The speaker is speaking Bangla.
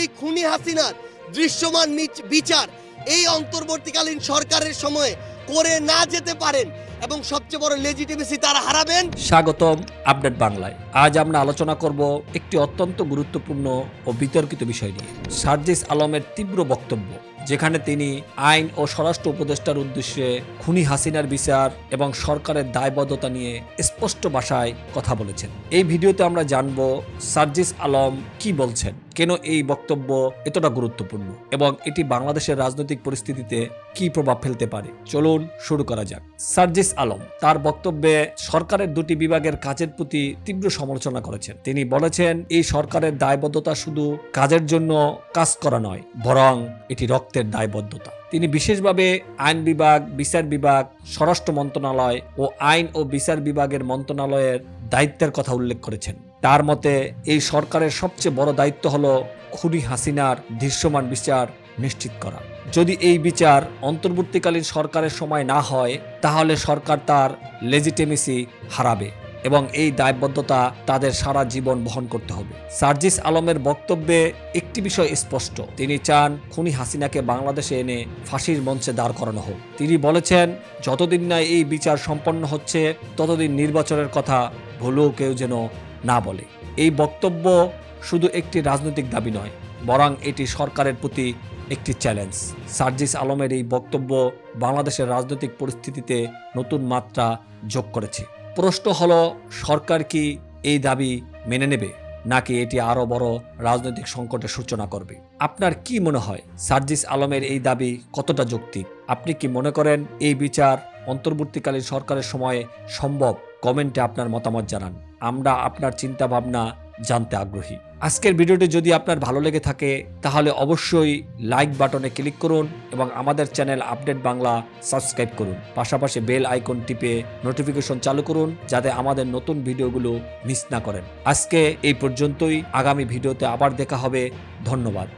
এই খুনি হাসিনার দৃশ্যমান বিচার এই অন্তর্বর্তীকালীন সরকারের সময়ে করে না যেতে পারেন এবং সবচেয়ে বড় লেজিটিমেসি তারা হারাবেন। স্বাগতম আপডেট বাংলায়। আজ আমরা আলোচনা করব একটি অত্যন্ত গুরুত্বপূর্ণ ও বিতর্কিত বিষয় নিয়ে। সার্জিস আলমের তীব্র বক্তব্য যেখানে তিনি আইন ও স্বরাষ্ট্র উপদেষ্টার উদ্দেশ্যে খুনি হাসিনার বিচার এবং সরকারের দায়বদ্ধতা নিয়ে স্পষ্ট ভাষায় কথা বলেছেন। এই ভিডিওতে আমরা জানব সার্জিস আলম কি বলছেন, কেন এই বক্তব্য এতটা গুরুত্বপূর্ণ এবং এটি বাংলাদেশের রাজনৈতিক পরিস্থিতিতে কি প্রভাব ফেলতে পারে। চলুন শুরু করা যাক। সার্জিস আলম তার বক্তব্যে সরকারের দুটি বিভাগের কাজের প্রতি তীব্র সমালোচনা করেছেন। তিনি বলেছেন, এই সরকারের দায়বদ্ধতা শুধু কাজের জন্য কাজ করা নয়, বরং এটি রক্তের দায়বদ্ধতা। তিনি বিশেষভাবে আইন বিভাগ, বিচার বিভাগ, স্বরাষ্ট্র মন্ত্রণালয় ও আইন ও বিচার বিভাগের মন্ত্রণালয়ের দায়িত্বের কথা উল্লেখ করেছেন। তার মতে, এই সরকারের সবচেয়ে বড় দায়িত্ব হল খুনি হাসিনার দৃশ্যমান বিচার নিশ্চিত করা। যদি এই বিচার অন্তর্বর্তীকালীন সরকারের সময় না হয়, তাহলে সরকার তার লেজিটেমেসি হারাবে। এবং এই দায়বদ্ধতা তাদের সারা জীবন বহন করতে হবে। সার্জিস আলমের বক্তব্যে একটি বিষয় স্পষ্ট। তিনি চান খুনি হাসিনাকে বাংলাদেশে এনে ফাঁসির মঞ্চে দাঁড় করানো হোক। তিনি বলেছেন, যতদিন না এই বিচার সম্পন্ন হচ্ছে, ততদিন নির্বাচনের কথা ভুলেও কেউ যেন না বলে। এই বক্তব্য শুধু একটি রাজনৈতিক দাবি নয়, বরং এটি সরকারের প্রতি একটি চ্যালেঞ্জ। সার্জিস আলমের এই বক্তব্য বাংলাদেশের রাজনৈতিক পরিস্থিতিতে নতুন মাত্রা যোগ করেছে। প্রশ্ন হলো, সরকার কি এই দাবি মেনে নেবে? নাকি এটি আরও বড় রাজনৈতিক সংকটের সূচনা করবে? আপনার কি মনে হয়? সার্জিস আলমের এই দাবি কতটা যৌক্তিক? আপনি কি মনে করেন এই বিচার অন্তর্বর্তীকালীন সরকারের সময়ে সম্ভব? কমেন্টে আপনার মতামত জানান। আমরা আপনার চিন্তাভাবনা জানতে আগ্রহী। আজকের ভিডিওটি যদি আপনার ভালো লেগে থাকে, তাহলে অবশ্যই লাইক বাটনে ক্লিক করুন এবং আমাদের চ্যানেল আপডেট বাংলা সাবস্ক্রাইব করুন। পাশাপাশি বেল আইকন টিপে নোটিফিকেশন চালু করুন যাতে আমাদের নতুন ভিডিওগুলো মিস না করেন। আজকে এই পর্যন্তই। আগামী ভিডিওতে আবার দেখা হবে। ধন্যবাদ।